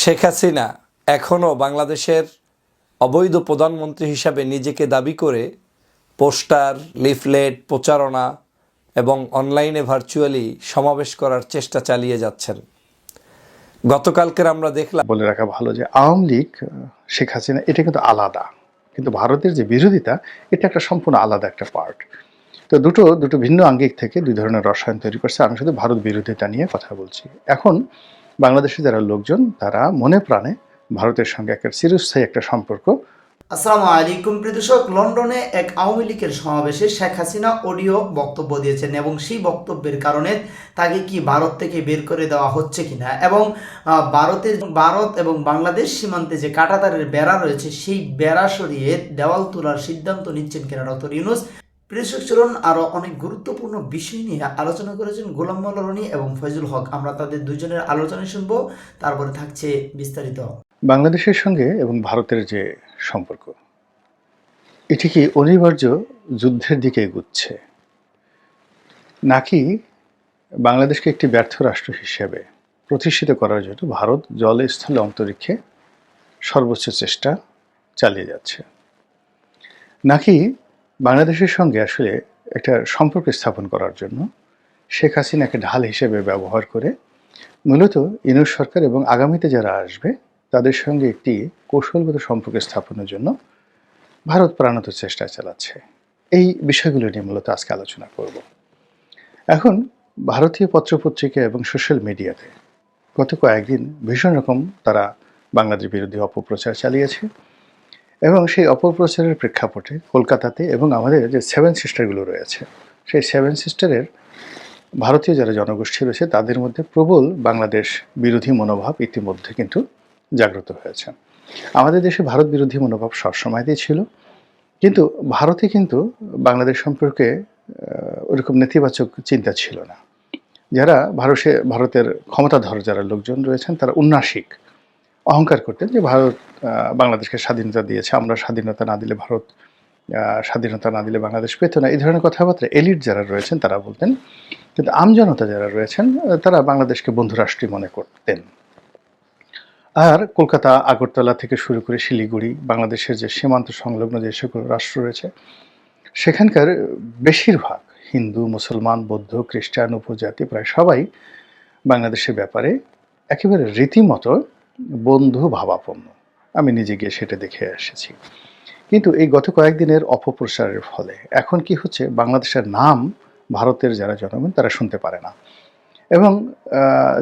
শেখ হাসিনা এখনও বাংলাদেশের অবৈধ প্রধানমন্ত্রী হিসাবে নিজেকে দাবি করে পোস্টার, লিফলেট, প্রচারণা এবং অনলাইনে ভার্চুয়ালি সমাবেশ করার চেষ্টা চালিয়ে যাচ্ছেন। গতকালকের আমরা দেখলাম বলে রাখা ভালো যে আওয়ামী লীগ, শেখ হাসিনা, এটা কিন্তু আলাদা। কিন্তু ভারতের যে বিরোধিতা, এটা একটা সম্পূর্ণ আলাদা একটা পার্ট তো দুটো দুটো ভিন্ন আঙ্গিক থেকে দুই ধরনের রসায়ন তৈরি করছে। আমি শুধু ভারত বিরোধিতা নিয়ে কথা বলছি। এখন বাংলাদেশে যারা লোকজন, তারা মনে প্রাণে ভারতের সঙ্গে একটা চিরস্থায়ী একটা সম্পর্ক। আসসালামু আলাইকুম প্রিয়দর্শক লন্ডনে এক আওয়ামী লীগের সমাবেশে শেখ হাসিনা অডিও বক্তব্য দিয়েছেন এবং সেই বক্তব্যের কারণে তাকে কি ভারত থেকে বের করে দেওয়া হচ্ছে কিনা এবং ভারতের ভারত এবং বাংলাদেশ সীমান্তে যে কাটাতারের বেড়া রয়েছে, সেই বেড়া সরিয়ে দেওয়াল তোলার সিদ্ধান্ত নিচ্ছেন কিনা ডক্টর ইউনুস? প্রিয়দর্শক চলুন আরও অনেক গুরুত্বপূর্ণ বিষয় নিয়ে আলোচনা করেছেন গোলাম মোল্লা এবং ফয়জুল হক। আমরা তাদের দুজনের আলোচনা শুনব, তারপরে থাকছে বিস্তারিত। বাংলাদেশের সঙ্গে এবং ভারতের যে সম্পর্ক, এটি কি অনিবার্য যুদ্ধের দিকে এগুচ্ছে? নাকি বাংলাদেশকে একটি ব্যর্থ রাষ্ট্র হিসেবে প্রতিষ্ঠিত করার জন্য ভারত জলে স্থলে অন্তরিক্ষে সর্বোচ্চ চেষ্টা চালিয়ে যাচ্ছে? নাকি বাংলাদেশের সঙ্গে আসলে একটা সম্পর্ক স্থাপন করার জন্য শেখ হাসিনাকে ঢাল হিসেবে ব্যবহার করে মূলত ইনুস সরকার এবং আগামীতে যারা আসবে, তাদের সঙ্গে একটি কৌশলগত সম্পর্ক স্থাপনের জন্য ভারত প্রাণত চেষ্টা চালাচ্ছে। এই বিষয়গুলো নিয়ে মূলত আজকে আলোচনা করব। এখন ভারতীয় পত্রপত্রিকা এবং সোশ্যাল মিডিয়াতে গত কয়েকদিন ভীষণ রকম তারা বাংলাদেশ বিরোধী অপপ্রচার চালিয়েছে। এবং সেই অপপ্রচারের প্রেক্ষাপটে কলকাতাতে এবং আমাদের যে সেভেন সিস্টারগুলো রয়েছে, সেই সেভেন সিস্টারের ভারতীয় যারা জনগোষ্ঠী রয়েছে, তাদের মধ্যে প্রবল বাংলাদেশ বিরোধী মনোভাব ইতিমধ্যে কিন্তু জাগ্রত হয়েছে। আমাদের দেশে ভারত বিরোধী মনোভাব সবসময়তেই ছিল, কিন্তু ভারতে কিন্তু বাংলাদেশ সম্পর্কে ওরকম নেতিবাচক চিন্তা ছিল না। যারা ভারতে ভারতের ক্ষমতাধর যারা লোকজন রয়েছেন, তারা উন্নাসিক। অহংকার করতেন যে ভারত বাংলাদেশকে স্বাধীনতা দিয়েছে। আমরা স্বাধীনতা না দিলে ভারত স্বাধীনতা না দিলে বাংলাদেশ পেত না। এই ধরনের কথাবার্তা এলিট যারা রয়েছেন তারা বলতেন, কিন্তু আমজনতা যারা রয়েছেন তারা বাংলাদেশকে বন্ধুরাষ্ট্রী মনে করতেন। আর কলকাতা, আগরতলা থেকে শুরু করে শিলিগুড়ি, বাংলাদেশের যে সীমান্ত সংলগ্ন যে সকল রাষ্ট্র রয়েছে, সেখানকার বেশিরভাগ হিন্দু, মুসলমান, বৌদ্ধ, খ্রিস্টান, উপজাতি, প্রায় সবাই বাংলাদেশের ব্যাপারে একেবারে রীতিমতো বন্ধু ভাবাপন্ন। আমি নিজে গিয়ে সেটা দেখে এসেছি। কিন্তু এই গত কয়েকদিনের অপপ্রচারের ফলে এখন কি হচ্ছে, বাংলাদেশের নাম ভারতের যারা জনগণ, তারা শুনতে পারে না। এবং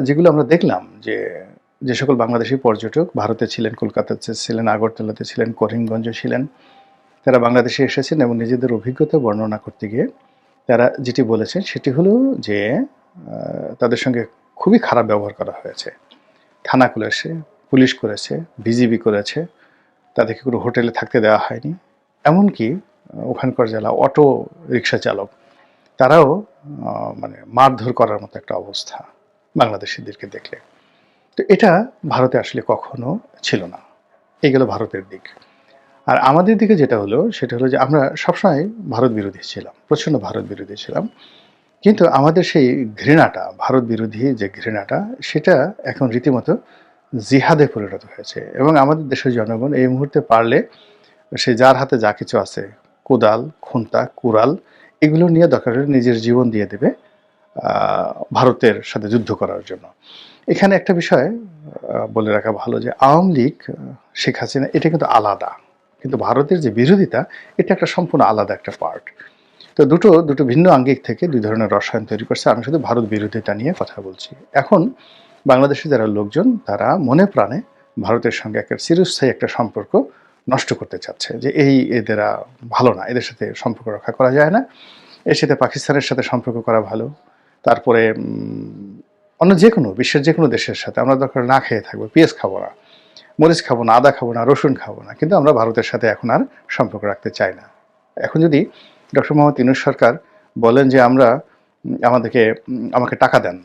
যেগুলো আমরা দেখলাম যে যে সকল বাংলাদেশি পর্যটক ভারতে ছিলেন, কলকাতাতে ছিলেন, আগরতলাতে ছিলেন, করিমগঞ্জে ছিলেন, তারা বাংলাদেশে এসেছেন এবং নিজেদের অভিজ্ঞতা বর্ণনা করতে গিয়ে তারা যেটি বলেছেন সেটি হলো যে তাদের সঙ্গে খুবই খারাপ ব্যবহার করা হয়েছে। থানা করেছে পুলিশ করেছে, বিজিবি করেছে তাদেরকে কোনো হোটেলে থাকতে দেওয়া হয়নি। এমনকি ওখানকার জেলা অটো রিক্সা চালক, তারাও মানে মারধর করার মতো একটা অবস্থা বাংলাদেশিদেরকে দেখলে। তো এটা ভারতে আসলে কখনো ছিল না। এই গেল ভারতের দিক। আর আমাদের দিকে যেটা হলো, সেটা হলো যে আমরা সবসময় ভারত বিরোধী ছিলাম, প্রচণ্ড ভারত বিরোধী ছিলাম। কিন্তু আমাদের সেই ঘৃণাটা, ভারত বিরোধী যে ঘৃণাটা, সেটা এখন রীতিমতো জিহাদে পরিণত হয়েছে। এবং আমাদের দেশের জনগণ এই মুহূর্তে পারলে সে যার হাতে যা কিছু আছে, কোদাল, খুন্তা, কুড়াল, এগুলো নিয়ে দরকার হলে নিজের জীবন দিয়ে দেবে ভারতের সাথে যুদ্ধ করার জন্য। এখানে একটা বিষয় বলে রাখা ভালো যে আওয়ামী লীগ শেখ হাসিনা, এটা কিন্তু আলাদা। কিন্তু ভারতের যে বিরোধিতা, এটা একটা সম্পূর্ণ আলাদা একটা পার্ট তো দুটো দুটো ভিন্ন আঙ্গিক থেকে দুই ধরনের রসায়ন তৈরি করছে। আমি শুধু ভারত বিরোধিতা নিয়ে কথা বলছি। এখন বাংলাদেশে যারা লোকজন, তারা মনে প্রাণে ভারতের সঙ্গে একটা চিরস্থায়ী একটা সম্পর্ক নষ্ট করতে চাচ্ছে যে এই এদেরা ভালো না, এদের সাথে সম্পর্ক রক্ষা করা যায় না। এর সাথে পাকিস্তানের সাথে সম্পর্ক করা ভালো। তারপরে অন্য যে কোনো, বিশ্বের যে কোনো দেশের সাথে আমরা দরকার না খেয়ে থাকব, পেঁয়াজ খাব না, মরিচ খাব না, আদা খাব না, রসুন খাব না, কিন্তু আমরা ভারতের সাথে এখন আর সম্পর্ক রাখতে চাই না। এখন যদি ডক্টর মোহাম্মদ ইনুস সরকার বলেন যে আমরা আমাদেরকে আমাকে টাকা দেন।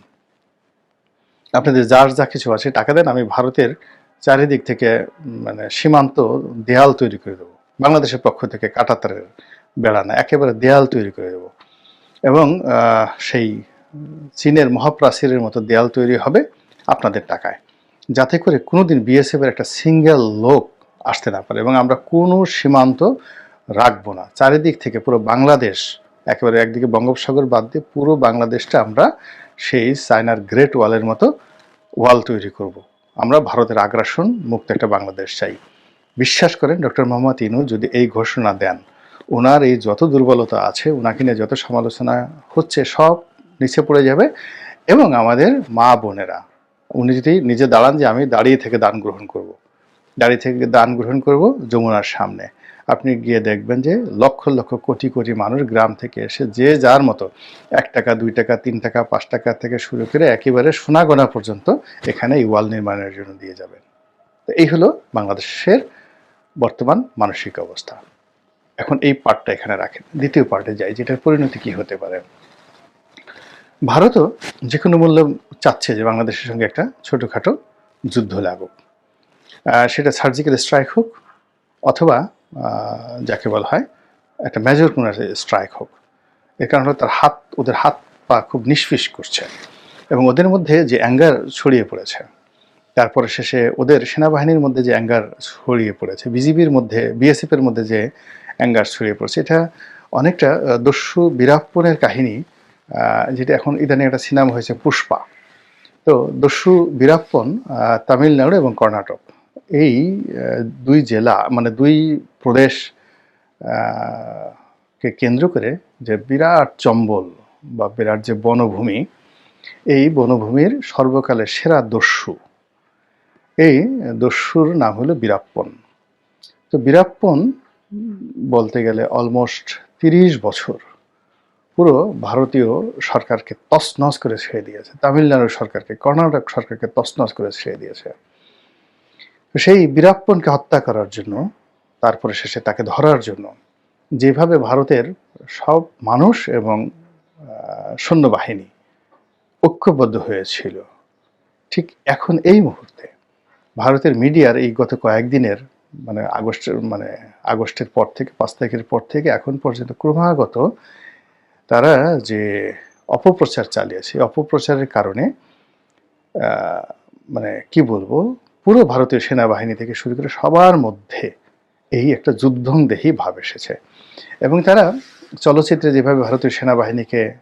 আপনাদের যার যা কিছু আছে টাকা দেন, আমি ভারতের চারিদিক থেকে মানে সীমান্ত দেয়াল তৈরি করে দেবো। বাংলাদেশের পক্ষ থেকে কাটাতারের বেড়া না, একেবারে দেয়াল তৈরি করে দেবো। এবং সেই চীনের মহাপ্রাচীরের মতো দেয়াল তৈরি হবে আপনাদের টাকায়। যাতে করে কোনোদিন বিএসএফ এর একটা সিঙ্গেল লোক আসতে না পারে। এবং আমরা কোনো সীমান্ত রাখব না চারিদিক থেকে পুরো বাংলাদেশ, একেবারে একদিকে বঙ্গোপসাগর বাদ দিয়ে পুরো বাংলাদেশটা আমরা সেই চায়নার গ্রেট ওয়ালের মতো ওয়াল তৈরি করব। আমরা ভারতের আগ্রাসন মুক্ত একটা বাংলাদেশ চাই বিশ্বাস করেন ডক্টর মোহাম্মদ ইনু, যদি এই ঘোষণা দেন, ওনার এই যত দুর্বলতা আছে, ওনাকে নিয়ে যত সমালোচনা হচ্ছে, সব নিচে পড়ে যাবে এবং আমাদের মা বোনেরা, উনি যদি নিজে দাঁড়ান যে আমি দাঁড়িয়ে থেকে দান গ্রহণ করব। দাঁড়িয়ে থেকে দান গ্রহণ করব যমুনার সামনে আপনি গিয়ে দেখবেন যে লক্ষ লক্ষ কোটি কোটি মানুষ গ্রাম থেকে এসে যে যার মতো এক টাকা, দুই টাকা, তিন টাকা, পাঁচ টাকা থেকে শুরু করে একেবারে সোনাগোনা পর্যন্ত এখানে এই ওয়াল নির্মাণের জন্য দিয়ে যাবেন। তো এই হলো বাংলাদেশের বর্তমান মানসিক অবস্থা। এখন এই পার্টটা এখানে রাখেন। দ্বিতীয় পার্টে যাই, যেটার পরিণতি কি হতে পারে? ভারতও যে কোনো মূল্য চাচ্ছে যে বাংলাদেশের সঙ্গে একটা ছোটোখাটো যুদ্ধ লাগুক। সেটা সার্জিক্যাল স্ট্রাইক হোক অথবা যাকে বলা হয়, একটা মেজর কোনো স্ট্রাইক হোক। এর কারণ হলো তার হাত, ওদের হাত পা খুব নিষ্ফিস করছে এবং ওদের মধ্যে যে অ্যাঙ্গার ছড়িয়ে পড়েছে, তারপরে শেষে ওদের সেনাবাহিনীর মধ্যে যে অ্যাঙ্গার ছড়িয়ে পড়েছে, বিজিবির মধ্যে বিএসএফ এর মধ্যে যে অ্যাঙ্গার ছড়িয়ে পড়েছে, এটা অনেকটা দস্যু বীরাপ্পনের কাহিনী যেটা এখন ইদানিং একটা সিনেমা হয়েছে পুষ্পা। তো দস্যু বীরাপ্পন তামিলনাড়ু এবং কর্ণাটক। এই দুই জেলা মানে দুই প্রদেশ কে কেন্দ্র করে যে বিরাট চম্বল বা বিরাট যে বনভূমি, এই বনভূমির সর্বকালের সেরা দস্যু। এই দস্যুর নাম হলো বীরাপ্পন। তো বীরাপ্পন বলতে গেলে অলমোস্ট তিরিশ বছর পুরো ভারতীয় সরকারকে তছনছ করে ছেড়ে দিয়েছে, তামিলনাড়ু সরকারকে, কর্ণাটক সরকারকে তছনছ করে ছেড়ে দিয়েছে। সেই বীরাপ্পনকে হত্যা করার জন্য, তারপরে শেষে তাকে ধরার জন্য, যেভাবে ভারতের সব মানুষ এবং সৈন্যবাহিনী ঐক্যবদ্ধ হয়েছিল, ঠিক এখন এই মুহূর্তে ভারতের মিডিয়ার এই গত কয়েকদিনের মানে আগস্টের মানে আগস্টের পর থেকে, পাঁচ তারিখের পর থেকে, এখন পর্যন্ত ক্রমাগত তারা যে অপপ্রচার চালিয়েছে, অপপ্রচারের কারণে মানে কি বলব পুরো ভারতীয় সেনাবাহিনী থেকে শুরু করে সবার মধ্যে এই একটা যুদ্ধং যুদ্ধংদেহী ভাব এসেছে। এবং তারা চলচ্চিত্রে যেভাবে ভারতীয় সেনাবাহিনীকে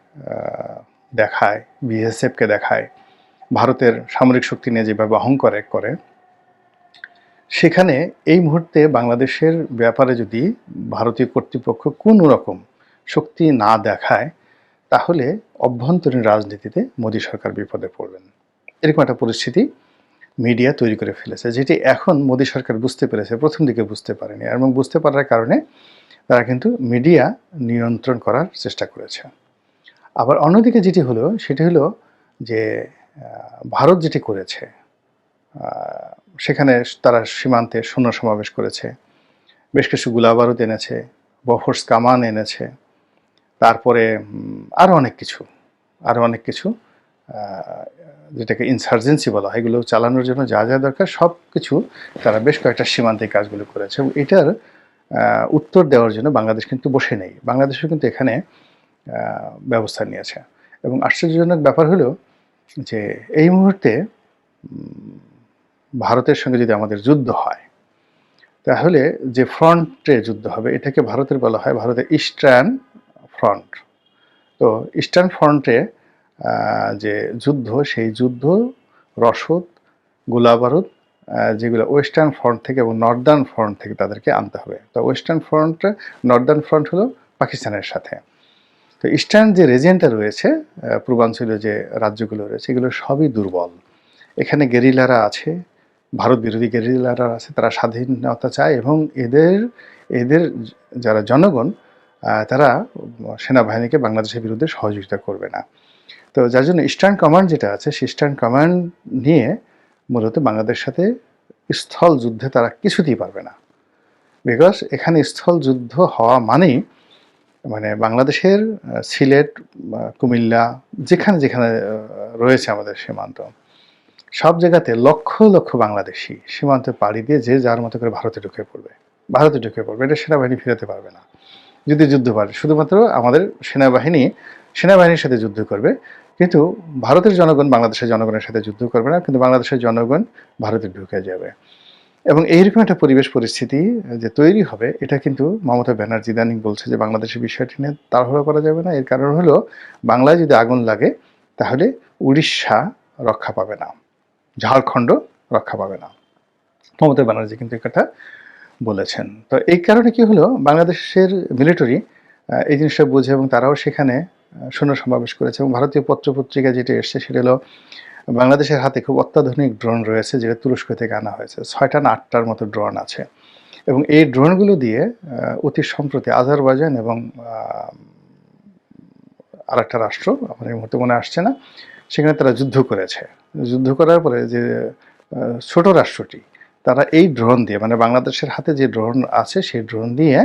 দেখায় বিএসএফকে দেখায়, ভারতের সামরিক শক্তি নিয়ে যেভাবে অহংকার করে, সেখানে এই মুহূর্তে বাংলাদেশের ব্যাপারে যদি ভারতীয় কর্তৃপক্ষ কোনো রকম শক্তি না দেখায়, তাহলে অভ্যন্তরীণ রাজনীতিতে মোদী সরকার বিপদে পড়বেন। এরকম একটা পরিস্থিতি মিডিয়া তৈরি করে ফেলেছে, যেটি এখন মোদী সরকার বুঝতে পেরেছে, প্রথম দিকে বুঝতে পারেনি এবং বুঝতে পারার কারণে তারা কিন্তু মিডিয়া নিয়ন্ত্রণ করার চেষ্টা করেছে। আবার অন্যদিকে যেটি হলো, সেটি হলো যে ভারত যেটি করেছে সেখানে তারা সীমান্তে সৈন্য সমাবেশ করেছে, বেশ কিছু গোলাবারুদ এনেছে, বফর্স কামান এনেছে, তারপরে আরও অনেক কিছু আরও অনেক কিছু যেটাকে ইনসার্জেন্সি বলা হয়, এগুলো চালানোর জন্য যা যা দরকার সব কিছু তারা বেশ কয়েকটা সীমান্তে কাজগুলো করেছে। এবং এটার উত্তর দেওয়ার জন্য বাংলাদেশ কিন্তু বসে নেই। বাংলাদেশও কিন্তু এখানে ব্যবস্থা নিয়েছে। এবং আশ্চর্যজনক ব্যাপার হলো যে এই মুহূর্তে ভারতের সঙ্গে যদি আমাদের যুদ্ধ হয়, তাহলে যে ফ্রন্টে যুদ্ধ হবে, এটাকে ভারতের বলা হয় ভারতের ইস্টার্ন ফ্রন্ট। তো ইস্টার্ন ফ্রন্টে যে যুদ্ধ, সেই যুদ্ধ, রসদ, গোলাবারুদ যেগুলো ওয়েস্টার্ন ফ্রন্ট থেকে এবং নর্দার্ন ফ্রন্ট থেকে তাদেরকে আনতে হবে। তো ওয়েস্টার্ন ফ্রন্ট, নর্দার্ন ফ্রন্ট হলো পাকিস্তানের সাথে। তো ইস্টার্ন যে রেজেন্টটা রয়েছে পূর্বাঞ্চলীয় যে রাজ্যগুলো রয়েছে, এগুলো সবই দুর্বল। এখানে গেরিলারা আছে, ভারত বিরোধী গেরিলারা আছে, তারা স্বাধীনতা চায় এবং এদের এদের যারা জনগণ তারা সেনাবাহিনীকে বাংলাদেশের বিরুদ্ধে সহযোগিতা করবে না। তো যার জন্য ইস্টার্ন কমান্ড যেটা আছে, সেই ইস্টার্ন কমান্ড নিয়ে মূলত বাংলাদেশ সাথে স্থল যুদ্ধে তারা কিছুতেই পারবে না। বিকজ এখানে স্থল যুদ্ধ হওয়া মানেই মানে বাংলাদেশের সিলেট কুমিল্লা, যেখানে যেখানে রয়েছে আমাদের সীমান্ত, সব জায়গাতে লক্ষ লক্ষ বাংলাদেশি সীমান্তে পাড়ি দিয়ে যে যার মতো করে ভারতে ঢুকে পড়বে। ভারতে ঢুকে পড়বে, এটা সেনাবাহিনী ফিরাতে পারবে না। যদি যুদ্ধ পারে, শুধুমাত্র আমাদের সেনাবাহিনী সেনাবাহিনীর সাথে যুদ্ধ করবে। কিন্তু ভারতের জনগণ বাংলাদেশের জনগণের সাথে যুদ্ধ করবে না, কিন্তু বাংলাদেশের জনগণ ভারতে ঢুকে যাবে। এবং এইরকম একটা পরিবেশ পরিস্থিতি যে তৈরি হবে, এটা কিন্তু মমতা ব্যানার্জি ইদানিং বলছে যে বাংলাদেশের বিষয়টি নিয়ে তাড়াহুড়ো করা যাবে না। এর কারণ হলো, বাংলায় যদি আগুন লাগে, তাহলে উড়িষ্যা রক্ষা পাবে না, ঝাড়খণ্ড রক্ষা পাবে না। মমতা ব্যানার্জি কিন্তু কথা বলেছেন। তো এই কারণে কি হলো, বাংলাদেশের মিলিটারি এই জিনিসটা বুঝে এবং তারাও সেখানে সৈন্য সমাবেশ করেছে এবং ভারতীয় পত্রপত্রিকা যেটা এসছে সেটা হলো, বাংলাদেশের হাতে খুব অত্যাধুনিক ড্রোন রয়েছে যেটা তুরস্ক থেকে আনা হয়েছে। ছয়টা না আটটার মতো ড্রোন আছে। এবং এই ড্রোনগুলো দিয়ে অতি সম্প্রতি আজারবাইজান এবং আর একটা রাষ্ট্র, আমার এই মুহূর্তে মনে আসছে না, সেখানে তারা যুদ্ধ করেছে। যুদ্ধ করার পরে যে ছোট রাষ্ট্রটি, তারা এই ড্রোন দিয়ে মানে বাংলাদেশের হাতে যে ড্রোন আছে সেই ড্রোন দিয়ে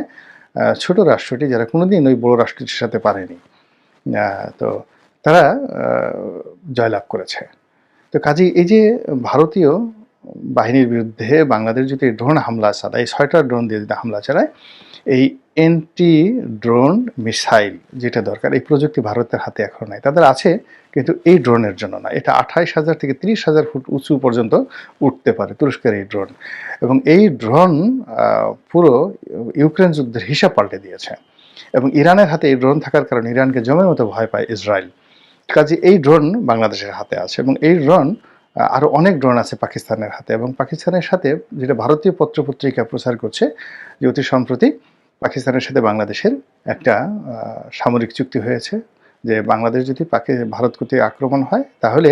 ছোট রাষ্ট্রটি যারা কোনোদিন ওই বড় রাষ্ট্রটির সাথে পারেনি তো তারা জয়লাভ করেছে। তো কাজেই এই যে ভারতীয় বাহিনীর বিরুদ্ধে বাংলাদেশ যদি ড্রোন হামলা চালায়, এই ছয়টা ড্রোন দিয়ে যদি হামলা চালায়, এই এন্টি ড্রোন মিসাইল যেটা দরকার, এই প্রযুক্তি ভারতের হাতে এখন নাই। তাদের আছে, কিন্তু এই ড্রোনের জন্য না। এটা আঠাইশ হাজার থেকে তিরিশ হাজার ফুট উঁচু পর্যন্ত উঠতে পারে তুরস্কের এই ড্রোন। এবং এই ড্রোন পুরো ইউক্রেন যুদ্ধের হিসাব পাল্টে দিয়েছে। এবং ইরানের হাতে এই ড্রোন থাকার কারণে ইরানকে জমের মতো ভয় পায় ইসরায়েল। কাজে এই ড্রোন বাংলাদেশের হাতে আছে এবং এই ড্রোন আহ, আরও অনেক ড্রোন আছে পাকিস্তানের হাতে এবং পাকিস্তানের সাথে যেটা ভারতীয় পত্রপত্রিকা প্রচার করছে যে অতি সম্প্রতি পাকিস্তানের সাথে বাংলাদেশের একটা সামরিক চুক্তি হয়েছে যে বাংলাদেশ যদি পাকি ভারত কর্তৃক আক্রমণ হয় তাহলে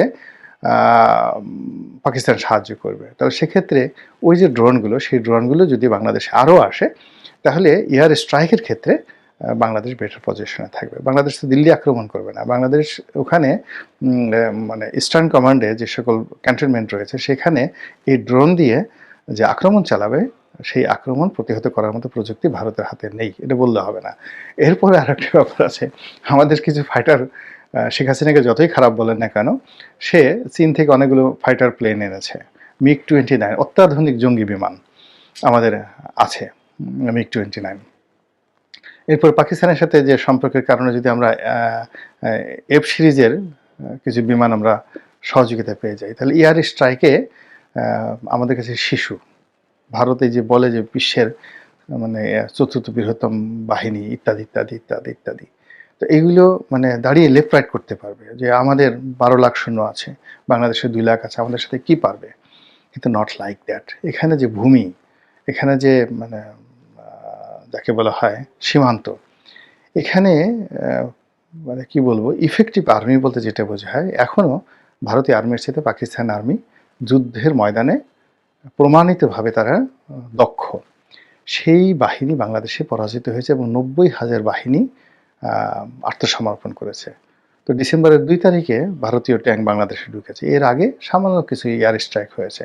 পাকিস্তান সাহায্য করবে। তাহলে সেক্ষেত্রে ওই যে ড্রোনগুলো সেই ড্রোনগুলো যদি বাংলাদেশে আরও আসে তাহলে এয়ার স্ট্রাইকের ক্ষেত্রে বাংলাদেশ বেটার পজিশনে থাকবে। বাংলাদেশ তো দিল্লি আক্রমণ করবে না। বাংলাদেশ ওখানে মানে ইস্টার্ন কমান্ডে যে সকল ক্যান্টনমেন্ট রয়েছে, সেখানে এই ড্রোন দিয়ে যে আক্রমণ চালাবে, সেই আক্রমণ প্রতিহত করার মতো প্রযুক্তি ভারতের হাতে নেই। এটা বললে হবে না। এরপরে আর একটা ব্যাপার আছে। আমাদের কিছু ফাইটার শেখ হাসিনাকে যতই খারাপ বলেন না কেন, সে চীন থেকে অনেকগুলো ফাইটার প্লেন এনেছে। মিগ টোয়েন্টি নাইন অত্যাধুনিক জঙ্গি বিমান আমাদের আছে মিগ টোয়েন্টি নাইন এরপর পাকিস্তানের সাথে যে সম্পর্কের কারণে যদি আমরা এফ সিরিজের কিছু বিমান আমরা সহযোগিতা পেয়ে যাই, তাহলে এয়ার স্ট্রাইকে আমাদের কাছে শিশু। ভারতে যে বলে যে বিশ্বের মানে চতুর্থ বৃহত্তম বাহিনী, ইত্যাদি ইত্যাদি ইত্যাদি ইত্যাদি। তো এগুলো মানে দাঁড়িয়ে লেফট রাইট করতে পারবে, যে আমাদের বারো লাখ শূন্য আছে বাংলাদেশে দুই লাখ আছে, আমাদের সাথে কি পারবে? কিন্তু নট লাইক দ্যাট এখানে যে ভূমি, এখানে যে মানে যাকে বলা হয় সীমান্ত। এখানে মানে কি বলব ইফেক্টিভ আর্মি বলতে যেটা বোঝায় এখনও ভারতীয় আর্মির সাথে পাকিস্তান আর্মি যুদ্ধের ময়দানে প্রমাণিতভাবে তারা দক্ষ। সেই বাহিনী বাংলাদেশে পরাজিত হয়েছে এবং নব্বই হাজার বাহিনী আত্মসমর্পণ করেছে। তো ডিসেম্বরের দুই তারিখে ভারতীয় ট্যাঙ্ক বাংলাদেশে ঢুকেছে। এর আগে সামান্য কিছু এয়ার স্ট্রাইক হয়েছে।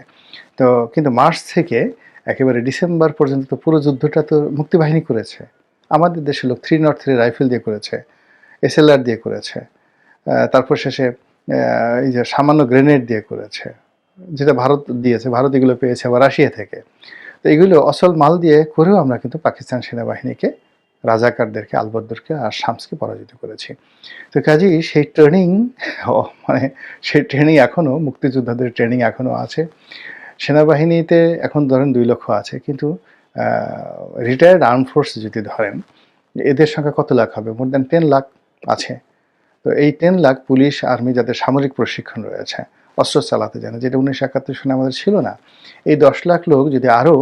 তো কিন্তু মার্চ থেকে একেবারে ডিসেম্বর পর্যন্ত তো পুরো যুদ্ধটা তো মুক্তিবাহিনী করেছে। আমাদের দেশের লোক থ্রি নট থ্রি রাইফেল দিয়ে করেছে, এসএলআর দিয়ে করেছে তারপর শেষে এই যে সামান্য গ্রেনেড দিয়ে করেছে, যেটা ভারত দিয়েছে, ভারত এগুলো পেয়েছে আবার রাশিয়া থেকে। তো এগুলো অসল মাল দিয়ে করেও আমরা কিন্তু পাকিস্তান সেনাবাহিনীকে, রাজাকারদেরকে, আলবদরকে আর শামসকে পরাজিত করেছি। তো কাজেই সেই ট্রেনিং মানে সেই ট্রেনিং এখনও মুক্তিযোদ্ধাদের ট্রেনিং এখনও আছে। সেনাবাহিনীতে এখন ধরেন দুই লক্ষ আছে, কিন্তু রিটায়ার্ড আর্ম ফোর্স যদি ধরেন, এদের সংখ্যা কত লাখ হবে? মোর দ্যান টেন লাখ আছে। তো এই টেন লাখ পুলিশ আর্মি যাদের সামরিক প্রশিক্ষণ রয়েছে, অস্ত্র চালাতে জানে, যেটা উনিশশো একাত্তর সনে আমাদের ছিল না। এই দশ লাখ লোক যদি আরও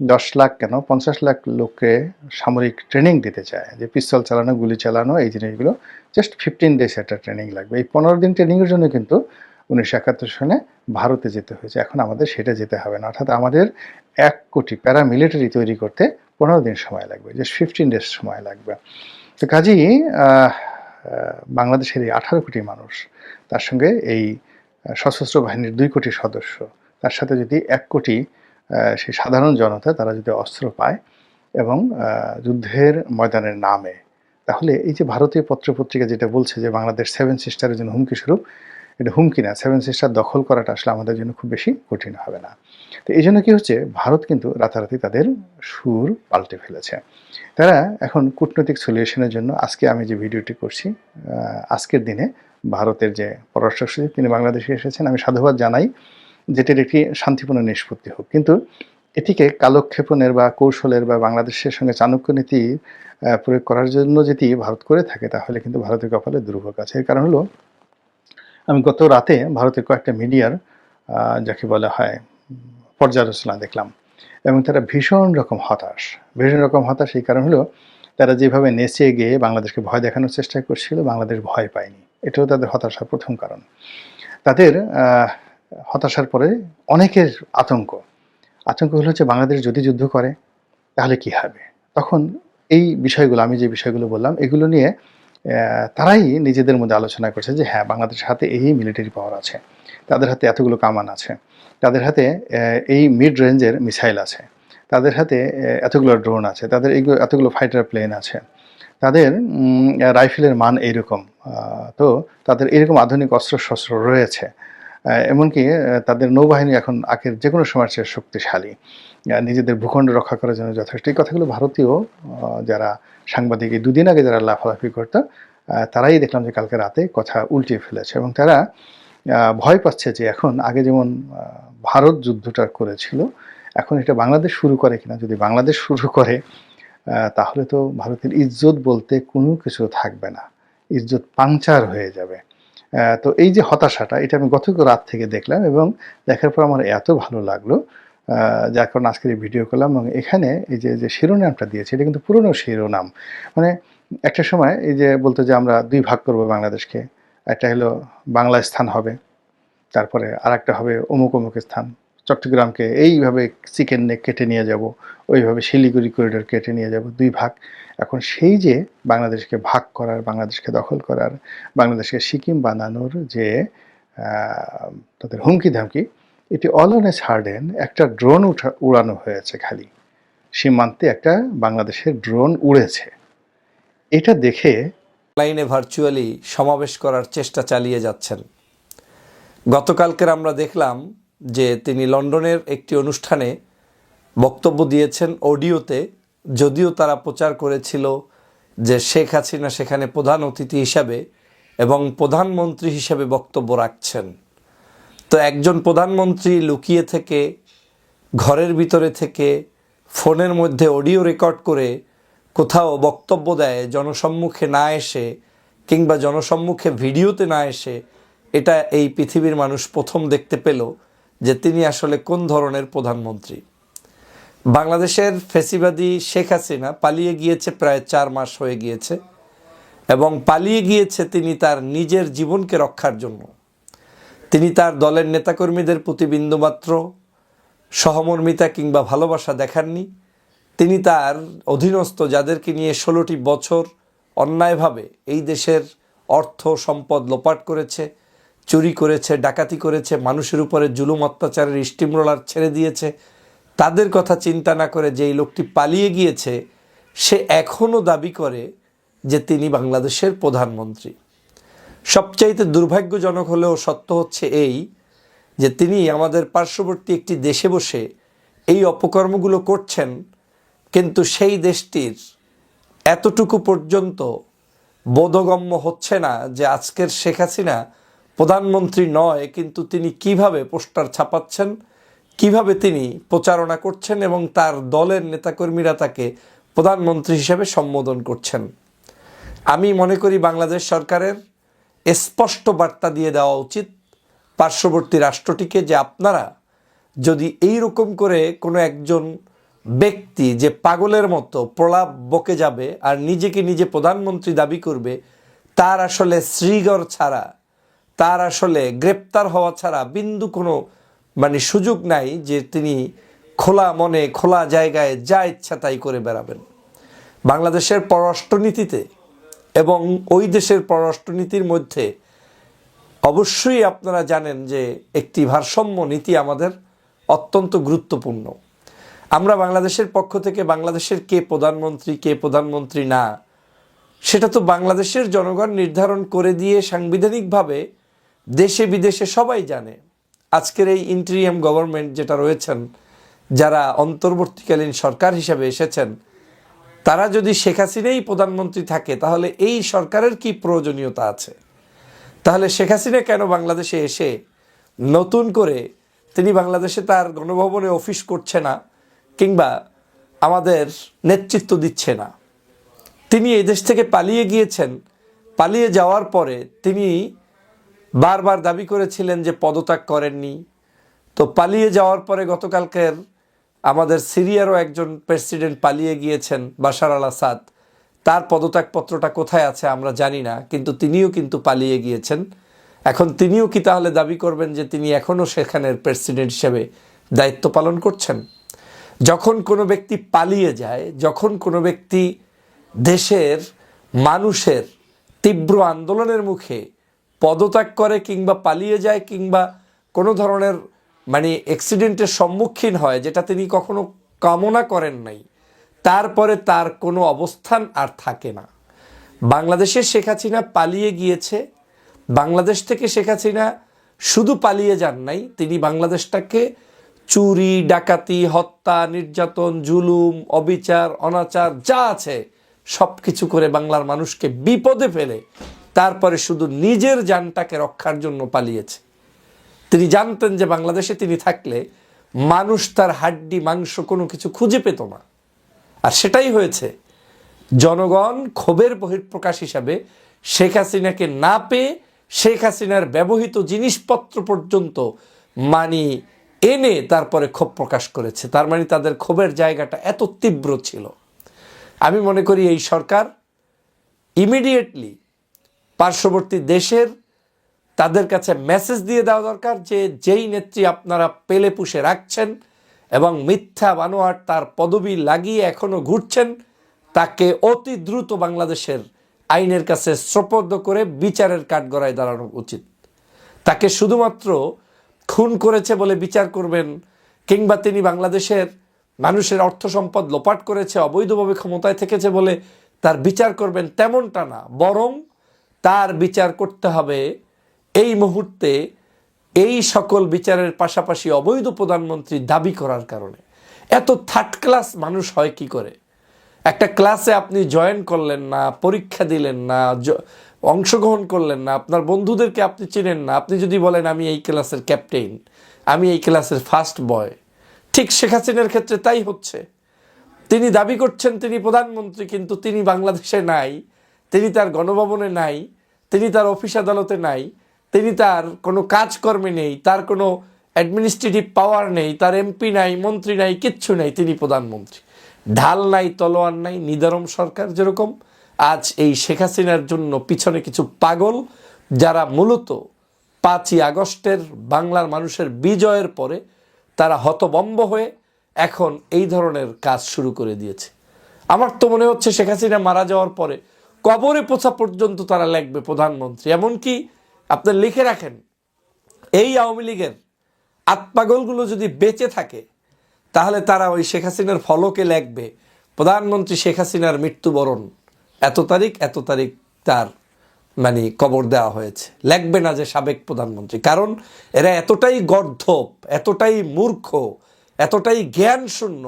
দশ লাখ কেন, পঞ্চাশ লাখ লোককে সামরিক ট্রেনিং দিতে চায়, যে পিস্তল চালানো, গুলি চালানো, এই জিনিসগুলো জাস্ট ফিফটিন ডেজ একটা ট্রেনিং লাগবে। এই পনেরো দিন ট্রেনিংয়ের জন্য কিন্তু উনিশশো একাত্তর ভারতে যেতে হয়েছে। এখন আমাদের সেটা যেতে হবে না। অর্থাৎ আমাদের এক কোটি প্যারামিলিটারি তৈরি করতে পনেরো দিন সময় লাগবে জাস্ট ফিফটিন ডেজ সময় লাগবে। তো কাজেই বাংলাদেশের এই আঠারো কোটি মানুষ, তার সঙ্গে এই সশস্ত্র বাহিনীর দুই কোটি সদস্য, তার সাথে যদি এক কোটি সেই সাধারণ জনতা, তারা যদি অস্ত্র পায় এবং যুদ্ধের ময়দানের নামে, তাহলে এই যে ভারতীয় পত্রপত্রিকা যেটা বলছে যে বাংলাদেশ সেভেন সিস্টারের জন্য হুমকি স্বরূপ এটা হুমকি না সেভেন সিস্টার দখল করাটা আসলে আমাদের জন্য খুব বেশি কঠিন হবে না। তো এই জন্য কি হচ্ছে, ভারত কিন্তু রাতারাতি তাদের সুর পাল্টে ফেলেছে। তারা এখন কূটনৈতিক সলিউশনের জন্য আজকে আমি যে ভিডিওটি করছি আজকের দিনে ভারতের যে পররাষ্ট্র সচিব তিনি বাংলাদেশে এসেছেন, আমি সাধুবাদ জানাই যেটির একটি শান্তিপূর্ণ নিষ্পত্তি হোক। কিন্তু এটিকে কালক্ষেপণের বা কৌশলের বা বাংলাদেশের সঙ্গে চাণক্য নীতি প্রয়োগ করার জন্য যদি ভারত করে থাকে, তাহলে কিন্তু ভারতের কপালে দুর্ভোগ আছে। এর কারণ হলো আমি গত রাতে ভারতের কয়েকটা মিডিয়ার যাকে বলা হয়, পর্যালোচনা দেখলাম এবং তারা ভীষণ রকম হতাশ। ভীষণ রকম হতাশ এই কারণ হলো তারা যেভাবে নেচে গিয়ে বাংলাদেশকে ভয় দেখানোর চেষ্টা করছিল, বাংলাদেশ ভয় পায়নি। এটাও তাদের হতাশার প্রথম কারণ। তাদের হতাশার পরে অনেকের আতঙ্ক। আতঙ্ক হলো যে বাংলাদেশ যদি যুদ্ধ করে, তাহলে কি হবে? তখন এই বিষয়গুলো, আমি যে বিষয়গুলো বললাম, এগুলো নিয়ে তারাই নিজেদের মধ্যে আলোচনা করছে যে হ্যাঁ বাংলাদেশের হাতে এই মিলিটারি পাওয়ার আছে, তাদের হাতে এতগুলো কামান আছে, তাদের হাতে এই মিড রেঞ্জের মিসাইল আছে, তাদের হাতে এতগুলো ড্রোন আছে, তাদের এইগুলো এতগুলো ফাইটার প্লেন আছে, তাদের রাইফেলের মান এইরকম তো তাদের এরকম আধুনিক অস্ত্রশস্ত্র রয়েছে এমনকি তাদের নৌবাহিনী এখন আগের যে কোনো সময়ের চেয়ে শক্তিশালী নিজেদের ভূখণ্ড রক্ষা করার জন্য যথেষ্ট। এই কথাগুলো ভারতীয় যারা সাংবাদিক, এই দুদিন আগে যারা লাফালাফি করত তারাই দেখলাম যে কালকে রাতে কথা উল্টিয়ে ফেলেছে এবং তারা ভয় পাচ্ছে যে এখন আগে যেমন ভারত যুদ্ধটা করেছিল, এখন এটা বাংলাদেশ শুরু করে কিনা। যদি বাংলাদেশ শুরু করে তাহলে তো ভারতের ইজ্জত বলতে কোনো কিছু থাকবে না। ইজ্জত পাংচার হয়ে যাবে। তো এই যে হতাশাটা, এটা আমি গত রাত থেকে দেখলাম এবং দেখার পর আমার এত ভালো লাগল যার কারণে আজকের ভিডিও করলাম এবং এখানে এই যে যে শিরোনামটা দিয়েছে, এটা কিন্তু পুরনো শিরোনাম। মানে একটা সময় এই যে বলতো যে আমরা দুই ভাগ করব বাংলাদেশকে, একটা হলো বাংলা স্থান হবে, তারপরে আর একটা হবে অমুক অমুক স্থান। চট্টগ্রামকে এইভাবে চিকেন কেটে নিয়ে যাব, ওইভাবে শিলিগুড়ি করিডোর কেটে নিয়ে যাব, দুই ভাগ। এখন সেই যে বাংলাদেশকে ভাগ করার, বাংলাদেশকে দখল করার, বাংলাদেশকে সিকিম বানানোর যে তাদের হুমকি ধামকি এটি অল অন এ সার্ডেন একটা ড্রোন উঠা, উড়ানো হয়েছে খালি। সীমান্তে একটা বাংলাদেশের ড্রোন উড়েছে। এটা দেখে অনলাইনে ভার্চুয়ালি সমাবেশ করার চেষ্টা চালিয়ে যাচ্ছেন। গতকালকের আমরা দেখলাম যে তিনি লন্ডনের একটি অনুষ্ঠানে বক্তব্য দিয়েছেন অডিওতে, যদিও তারা প্রচার করেছিল যে শেখ হাসিনা সেখানে প্রধান অতিথি হিসাবে এবং প্রধানমন্ত্রী হিসাবে বক্তব্য রাখছেন। তো একজন প্রধানমন্ত্রী লুকিয়ে থেকে, ঘরের ভিতরে থেকে, ফোনের মধ্যে অডিও রেকর্ড করে কোথাও বক্তব্য দেয়, জনসম্মুখে না এসে কিংবা জনসম্মুখে ভিডিওতে না এসে, এটা এই পৃথিবীর মানুষ প্রথম দেখতে পেল যে তিনি আসলে কোন ধরনের প্রধানমন্ত্রী। বাংলাদেশের ফেসিবাদী শেখ হাসিনা পালিয়ে গিয়েছে প্রায় চার মাস হয়ে গিয়েছে এবং পালিয়ে গিয়েছে তিনি তার নিজের জীবনকে রক্ষার জন্য। তিনি তার দলের নেতাকর্মীদের প্রতি বিন্দুমাত্র সহমর্মিতা কিংবা ভালোবাসা দেখাননি। তিনি তার অধীনস্থ যাদেরকে নিয়ে ষোলোটি বছর অন্যায়ভাবে এই দেশের অর্থ সম্পদ লোপাট করেছে, চুরি করেছে, ডাকাতি করেছে, মানুষের উপরে জুলুম, অত্যাচারের স্টিমরোলার ছেড়ে দিয়েছে, তাদের কথা চিন্তা না করে যেই লোকটি পালিয়ে গিয়েছে, সে এখনও দাবি করে যে তিনি বাংলাদেশের প্রধানমন্ত্রী। সবচাইতে দুর্ভাগ্যজনক হলেও সত্য হচ্ছে এই যে তিনি আমাদের পার্শ্ববর্তী একটি দেশে বসে এই অপকর্মগুলো করছেন, কিন্তু সেই দেশটির এতটুকু পর্যন্ত বোধগম্য হচ্ছে না যে আজকের শেখ হাসিনা প্রধানমন্ত্রী নয়, কিন্তু তিনি কীভাবে পোস্টার ছাপাচ্ছেন, কীভাবে তিনি প্রচারণা করছেন এবং তার দলের নেতাকর্মীরা তাকে প্রধানমন্ত্রী হিসেবে সম্বোধন করছেন। আমি মনে করি বাংলাদেশ সরকারের স্পষ্ট বার্তা দিয়ে দেওয়া উচিত পার্শ্ববর্তী রাষ্ট্রটিকে যে আপনারা যদি এই রকম করে কোনো একজন ব্যক্তি যে পাগলের মতো প্রলাপ বকে যাবে আর নিজেকে নিজে প্রধানমন্ত্রী দাবি করবে, তার আসলে শ্রীগড় ছাড়া, তার আসলে গ্রেপ্তার হওয়া ছাড়া বিন্দু কোনো মানে সুযোগ নাই যে তিনি খোলা মনে, খোলা জায়গায় যা ইচ্ছা তাই করে বেড়াবেন। বাংলাদেশের পররাষ্ট্রনীতিতে এবং ওই দেশের পররাষ্ট্রনীতির মধ্যে অবশ্যই আপনারা জানেন যে একটি ভারসাম্য নীতি আমাদের অত্যন্ত গুরুত্বপূর্ণ। আমরা বাংলাদেশের পক্ষ থেকে বাংলাদেশের কে প্রধানমন্ত্রী কে প্রধানমন্ত্রী না, সেটা তো বাংলাদেশের জনগণ নির্ধারণ করে দিয়ে সাংবিধানিকভাবে দেশে বিদেশে সবাই জানে। আজকের এই ইন্টেরিয়াম গভর্নমেন্ট যেটা রয়েছেন, যারা অন্তর্বর্তীকালীন সরকার হিসাবে এসেছেন তারা যদি শেখ হাসিনাই প্রধানমন্ত্রী থাকে, তাহলে এই সরকারের কি প্রয়োজনীয়তা আছে? তাহলে শেখ হাসিনা কেন বাংলাদেশে এসে নতুন করে তিনি বাংলাদেশে তার গণভবনে অফিস করছে না, কিংবা আমাদের নেতৃত্ব দিচ্ছে না? তিনি এই দেশ থেকে পালিয়ে গিয়েছেন, পালিয়ে যাওয়ার পরে তিনি বারবার দাবি করেছিলেন যে পদত্যাগ করেননি। তো পালিয়ে যাওয়ার পরে গতকালকের আমাদের সিরিয়ারও একজন প্রেসিডেন্ট পালিয়ে গিয়েছেন, বাশার আল আসাদ। তার পদত্যাগপত্রটা কোথায় আছে আমরা জানি না, কিন্তু তিনিও কিন্তু পালিয়ে গিয়েছেন। এখন তিনিও কি তাহলে দাবি করবেন যে তিনি এখনও সেখানের প্রেসিডেন্ট হিসেবে দায়িত্ব পালন করছেন? যখন কোনো ব্যক্তি পালিয়ে যায়, যখন কোনো ব্যক্তি দেশের মানুষের তীব্র আন্দোলনের মুখে পদত্যাগ করে কিংবা পালিয়ে যায় কিংবা কোনো ধরনের মানে অ্যাক্সিডেন্টের সম্মুখীন হয়, যেটা তিনি কখনো কামনা করেন নাই। তারপরে তার কোনো অবস্থান আর থাকে না। বাংলাদেশের শেখ হাসিনা পালিয়ে গিয়েছে। বাংলাদেশ থেকে শেখ হাসিনা শুধু পালিয়ে যান নাই, তিনি বাংলাদেশটাকে চুরি, ডাকাতি, হত্যা, নির্যাতন, জুলুম, অবিচার, অনাচার, যা আছে সব কিছু করে বাংলার মানুষকে বিপদে ফেলে, তারপরে শুধু নিজের যানটাকে রক্ষার জন্য পালিয়েছে। তিনি জানতেন যে বাংলাদেশে তিনি থাকলে মানুষ তার হাড্ডি, মাংস কোনো কিছু খুঁজে পেত না। আর সেটাই হয়েছে। জনগণ ক্ষোভের বহিঃপ্রকাশ হিসাবে শেখ হাসিনাকে না পেয়ে শেখ হাসিনার ব্যবহৃত জিনিসপত্র পর্যন্ত মানি এনে তারপরে ক্ষোভ প্রকাশ করেছে। তার মানে তাদের ক্ষোভের জায়গাটা এত তীব্র ছিল। আমি মনে করি এই সরকার ইমিডিয়েটলি পার্শ্ববর্তী দেশের তাদের কাছে মেসেজ দিয়ে দেওয়া দরকার যে যেই নেত্রী আপনারা পেলে পুষে রাখছেন এবং মিথ্যা বানোয়ার তার পদবি লাগিয়ে এখনও ঘুরছেন, তাকে অতি দ্রুত বাংলাদেশের আইনের কাছে শ্রপদ্ধ করে বিচারের কাঠগড়ায় দাঁড়ানো উচিত। তাকে শুধুমাত্র খুন করেছে বলে বিচার করবেন কিংবা তিনি বাংলাদেশের মানুষের অর্থ সম্পদ লোপাট করেছে, অবৈধভাবে ক্ষমতায় থেকেছে বলে তার বিচার করবেন তেমনটা না, বরং তার বিচার করতে হবে এই মুহূর্তে এই সকল বিচারের পাশাপাশি অবৈধ প্রধানমন্ত্রী দাবি করার কারণে। এত থার্ড ক্লাস মানুষ হয় কি করে? একটা ক্লাসে আপনি জয়েন করলেন না, পরীক্ষা দিলেন না অংশগ্রহণ করলেন না, আপনার বন্ধুদেরকে আপনি চেনেন না, আপনি যদি বলেন, আমি এই ক্লাসের ক্যাপ্টেন আমি এই ক্লাসের ফার্স্ট বয় ঠিক শেখ হাসিনার ক্ষেত্রে তাই হচ্ছে। তিনি দাবি করছেন, তিনি প্রধানমন্ত্রী, কিন্তু তিনি বাংলাদেশে নাই, তিনি তার গণভবনে নাই, তিনি তার অফিস আদালতে নাই তিনি তার কোনো কাজকর্মে নেই, তার কোনো অ্যাডমিনিস্ট্রেটিভ পাওয়ার নেই, তার এমপি নাই, মন্ত্রী নাই, কিচ্ছু নাই, তিনি প্রধানমন্ত্রী। ঢাল নাই, তলোয়ার নাই নিদারম সরকার যেরকম। আজ এই শেখ হাসিনার জন্য পিছনে কিছু পাগল যারা মূলত পাঁচই আগস্টের বাংলার মানুষের বিজয়ের পরে তারা হতবম্ব হয়ে এখন এই ধরনের কাজ শুরু করে দিয়েছে। আমার তো মনে হচ্ছে শেখ হাসিনা মারা যাওয়ার পরে কবরে পোছা পর্যন্ত তারা লিখবে প্রধানমন্ত্রী। এমনকি আপনি লিখে রাখেন, এই আওয়ামী লীগের আত্মাগলগুলো যদি বেঁচে থাকে, তাহলে তারা ওই শেখ হাসিনার ফলকে লেখবে, প্রধানমন্ত্রী শেখ হাসিনার মৃত্যুবরণ, এত তারিখ এত তারিখ তার মানে কবর দেওয়া হয়েছে। লেখবে না যে সাবেক প্রধানমন্ত্রী, কারণ এরা এতটাই গর্ধপ এতটাই মূর্খ, এতটাই জ্ঞান শূন্য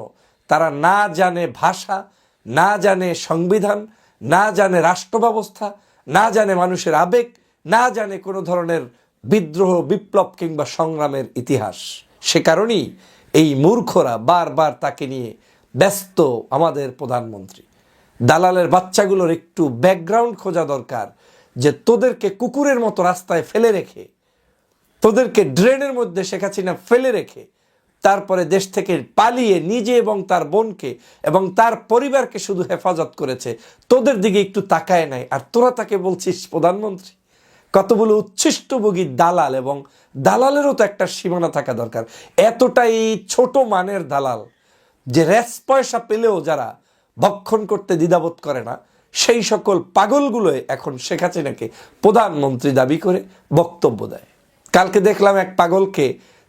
তারা না জানে ভাষা, না জানে সংবিধান, না জানে রাষ্ট্র ব্যবস্থা না জানে মানুষের আবেগ না জানে কোনো ধরনের বিদ্রোহ, বিপ্লব কিংবা সংগ্রামের ইতিহাস। সে কারণেই এই মূর্খরা বারবার তাকে নিয়ে ব্যস্ত আমাদের প্রধানমন্ত্রী। দালালের বাচ্চাগুলোর একটু ব্যাকগ্রাউন্ড খোঁজা দরকার যে তোদেরকে কুকুরের মতো রাস্তায় ফেলে রেখে, তোদেরকে ড্রেনের মধ্যে শেখ হাসিনা ফেলে রেখে, তারপরে দেশ থেকে পালিয়ে নিজে এবং তার বোনকে এবং তার পরিবারকে শুধু হেফাজত করেছে, তোদের দিকে একটু তাকায় নাই। আর তোরা তাকে বলছিস প্রধানমন্ত্রী? কতগুলো উচ্ছিষ্টভোগী দালাল এবং দালালেরও তো একটা সীমানা থাকা দরকার। এতটাই ছোট মানের দালাল যে রেস পয়সা পেলেও যারা ভক্ষণ করতে দ্বিধাবোধ করে না, সেই সকল পাগলগুলোই এখন শেখ হাসিনাকে প্রধানমন্ত্রী দাবি করে বক্তব্য দেয়। কালকে দেখলাম এক পাগলকে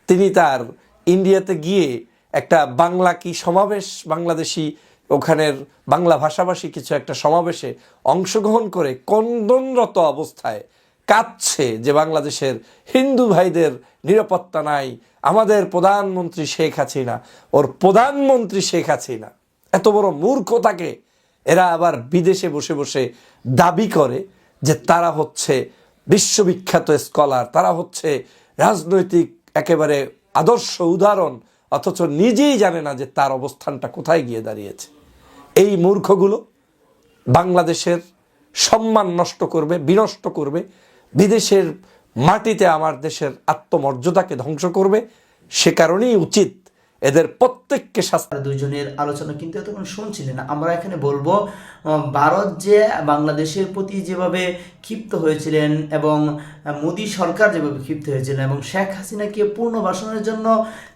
তিনি তার ইন্ডিয়াতে গিয়ে একটা বাংলা কি সমাবেশ, বাংলাদেশি ওখানের বাংলা ভাষাভাষী কিছু একটা সমাবেশে অংশগ্রহণ করে কন্দনরত অবস্থায় কাঁদছে যে বাংলাদেশের হিন্দু ভাইদের নিরাপত্তা নাই, আমাদের প্রধানমন্ত্রী শেখ হাসিনা, ওর প্রধানমন্ত্রী শেখ হাসিনা। এত বড় মূর্খ মূর্খতাকে এরা আবার বিদেশে বসে বসে দাবি করে যে তারা হচ্ছে বিশ্ববিখ্যাত স্কলার, তারা হচ্ছে রাজনৈতিক একেবারে আদর্শ উদাহরণ, অথচ নিজেই জানে না যে তার অবস্থানটা কোথায় গিয়ে দাঁড়িয়েছে। এই মূর্খগুলো বাংলাদেশের সম্মান নষ্ট করবে, বিনষ্ট করবে বিদেশের মাটিতে আমার দেশের আত্মমর্যাদাকে ধ্বংস করবে, সে কারণেই উচিত এদের প্রত্যেককে শাস্তি। দুইজনের আলোচনা কিন্তু এতক্ষণ শুনছিলেন। আমরা এখানে বলব ভারত যে বাংলাদেশের প্রতি যেভাবে ক্ষিপ্ত হয়েছিলেন এবং মোদী সরকার যেভাবে ক্ষিপ্ত হয়েছিলেন এবং শেখ হাসিনাকে পূর্ণ পুনর্বাসনের জন্য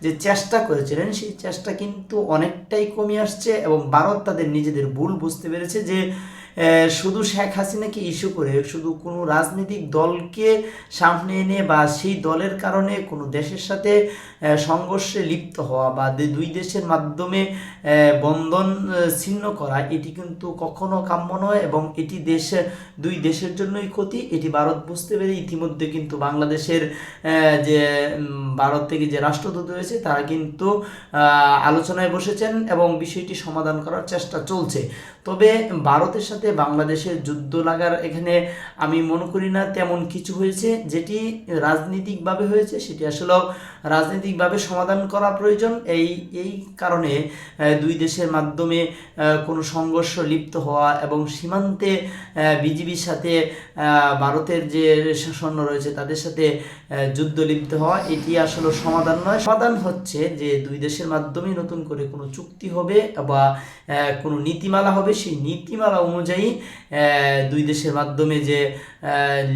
যে চেষ্টা করেছিলেন, সেই চেষ্টা কিন্তু অনেকটাই কমে আসছে এবং ভারত তাদের নিজেদের ভুল বুঝতে পেরেছে যে শুধু শেখ হাসিনাকে ইস্যু করে, শুধু কোনো রাজনৈতিক দলকে সামনে এনে বা সেই দলের কারণে কোনো দেশের সাথে সংঘর্ষে লিপ্ত হওয়া বা দুই দেশের মাধ্যমে বন্ধন ছিন্ন করা, এটি কিন্তু কখনো কাম্য নয় এবং এটি দেশ, দুই দেশের জন্যই ক্ষতি। এটি ভারত বুঝতে পেরে ইতিমধ্যে কিন্তু বাংলাদেশের যে ভারত থেকে যে রাষ্ট্রদূত রয়েছে তারা কিন্তু আলোচনায় বসেছেন এবং বিষয়টি সমাধান করার চেষ্টা চলছে। তবে ভারতের সাথে বাংলাদেশের যুদ্ধ লাগার এখানে আমি মনে করি না তেমন কিছু হয়েছে। যেটি রাজনীতিকভাবে হয়েছে, সেটি আসলে রাজনৈতিকভাবে সমাধান করা প্রয়োজন। এই এই কারণে দুই দেশের মাধ্যমে কোনো সংঘর্ষ লিপ্ত হওয়া এবং সীমান্তে বিজিবির সাথে ভারতের যে সৈন্য রয়েছে তাদের সাথে যুদ্ধ লিপ্ত হওয়া এটি আসলে সমাধান নয়। সমাধান হচ্ছে যে দুই দেশের মাধ্যমে নতুন করে কোনো চুক্তি হবে বা কোনো নীতিমালা হবে। সেই নীতিমালা অনুযায়ী দুই দেশের মাধ্যমে যে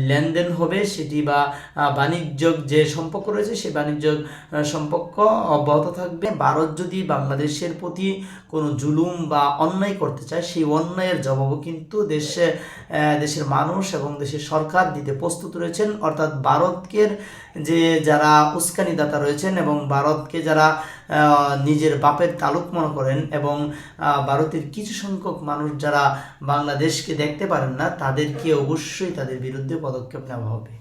লেনদেন হবে সেটি বা বাণিজ্যিক যে সম্পর্ক রয়েছে সেই বাণিজ্যিক আহ, সম্পর্ক অব্যাহত থাকবে। ভারত যদি বাংলাদেশের প্রতি কোনো জুলুম বা অন্যায় করতে চায়, সেই অন্যায়ের জবাবও কিন্তু দেশে দেশের মানুষ এবং দেশের সরকার দিতে প্রস্তুত রয়েছেন। অর্থাৎ ভারতকে যে যারা উস্কানিদাতা রয়েছেন এবং ভারতকে যারা নিজের বাপের তালুক মনে করেন এবং ভারতের কিছু সংখ্যক মানুষ যারা বাংলাদেশকে দেখতে পারেন না, তাদেরকে অবশ্যই তাদের বিরুদ্ধে পদক্ষেপ নেওয়া হবে।